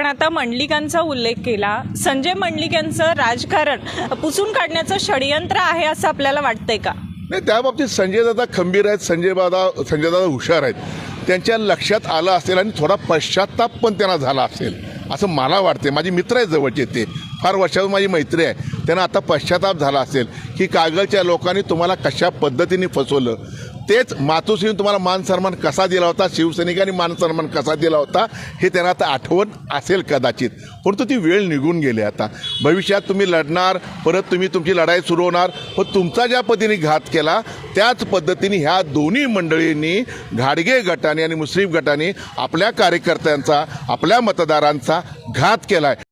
आता मंडलिकांचा उल्लेख केला. संजय मंडलिक यांचं राजकारण पुसून काढण्याचं षडयंत्र आहे असं आपल्याला वाटतंय का? नाही त्या बाबतीत संजय दादा खंबीर आहेत संजय दादा संजय दादा हुशार आहेत. त्यांच्या लक्षात आलं असेल आणि थोडा पश्चाताप पण त्यांना झाला असेल असं मला वाटते माझे मित्र आहेत जवळचे ते. फार वर्षावर माझी मैत्री आहे. त्यांना आता पश्चाताप झाला असेल की कागलच्या लोकांनी तुम्हाला कशा पद्धतीने फसवलं? तेच मातोश्रीने तुम्हाला मान सन्मान कसा दिला होता? शिवसैनिकांनी मान सन्मान कसा दिला होता? हे त्यांना आता आठवण असेल कदाचित. परंतु ती वेळ निघून गेली आता. भविष्यात तुम्ही लढणार परत तुम्ही तुमची लढाई सुरू होणार. व तुमचा ज्या पद्धतीने घात केला त्याच पद्धतीने ह्या दोन्ही मंडळींनी घाडगे गटाने आणि मुस्लिम गटाने आपल्या कार्यकर्त्यांचा आपल्या मतदारांचा घात केला आहे